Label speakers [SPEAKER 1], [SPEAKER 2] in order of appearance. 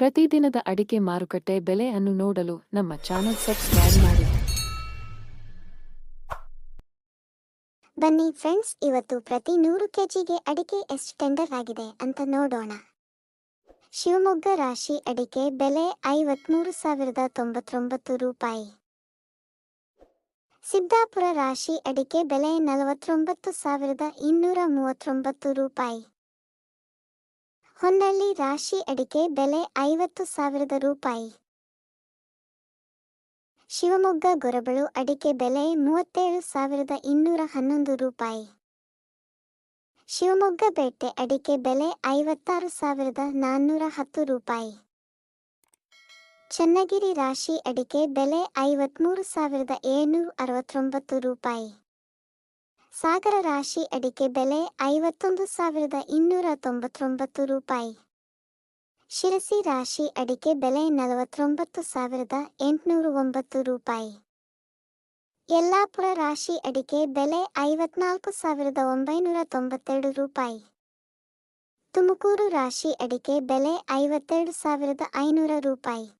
[SPEAKER 1] ಪ್ರತಿದಿನದ ಅಡಿಕೆ ಮಾರುಕಟ್ಟೆ ಬೆಲೆ ಅನ್ನು ನೋಡಲು ನಮ್ಮ ಚಾನೆಲ್ ಸಬ್ಸ್ಕ್ರೈಬ್ ಮಾಡಿ.
[SPEAKER 2] ಬನ್ನಿ ಫ್ರೆಂಡ್ಸ್, ಇವತ್ತು ಪ್ರತಿ ನೂರು ಕೆಜಿಗೆ ಅಡಿಕೆ ಎಷ್ಟು ಟೆಂಡರ್ ಆಗಿದೆ ಅಂತ ನೋಡೋಣ. ಶಿವಮೊಗ್ಗ ರಾಶಿ ಅಡಿಕೆ ಬೆಲೆ ಐವತ್ಮೂರು ಸಾವಿರದ ತೊಂಬತ್ತೊಂಬತ್ತು ರೂಪಾಯಿ. ಸಿದ್ದಾಪುರ ರಾಶಿ ಅಡಿಕೆ ಬೆಲೆ ನಲವತ್ತೊಂಬತ್ತು ಸಾವಿರದ ಇನ್ನೂರ ಮೂವತ್ತೊಂಬತ್ತು ರೂಪಾಯಿ. ಹೊನ್ನಳ್ಳಿ ರಾಶಿ ಅಡಿಕೆ ಬೆಲೆ ಐವತ್ತು ಸಾವಿರದ ರೂಪಾಯಿ. ಶಿವಮೊಗ್ಗ ಗೊರಬಳು ಅಡಿಕೆ ಬೆಲೆ ಮೂವತ್ತೇಳು ಸಾವಿರದ ಇನ್ನೂರ ಹನ್ನೊಂದು ರೂಪಾಯಿ. ಶಿವಮೊಗ್ಗ ಬೇಟೆ ಅಡಿಕೆ ಬೆಲೆ ಐವತ್ತಾರು ಸಾವಿರದ ನಾನ್ನೂರ ಹತ್ತು ರೂಪಾಯಿ. ಚನ್ನಗಿರಿ ರಾಶಿ ಅಡಿಕೆ ಬೆಲೆ ಐವತ್ಮೂರು ಸಾವಿರದ ಏಳ್ನೂರ ಅರವತ್ತೊಂಬತ್ತು ರೂಪಾಯಿ. ಸಾಗರ ರಾಶಿ ಅಡಿಕೆ ಬೆಲೆ ಐವತ್ತೊಂದು ಸಾವಿರದ ಇನ್ನೂರ ತೊಂಬತ್ತೊಂಬತ್ತು ರೂಪಾಯಿ. ಶಿರಸಿ ರಾಶಿ ಅಡಿಕೆ ಬೆಲೆ ನಲವತ್ತೊಂಬತ್ತು ಸಾವಿರದ ಎಂಟುನೂರ ಒಂಬತ್ತು ರೂಪಾಯಿ. ಯಲ್ಲಾಪುರ ರಾಶಿ ಅಡಿಕೆ ಬೆಲೆ ಐವತ್ನಾಲ್ಕು ಸಾವಿರದ ಒಂಬೈನೂರ ತೊಂಬತ್ತೆರಡು ರೂಪಾಯಿ. ತುಮಕೂರು ರಾಶಿ ಅಡಿಕೆ ಬೆಲೆ ಐವತ್ತೆರಡು ಸಾವಿರದ ಐನೂರ ರೂಪಾಯಿ.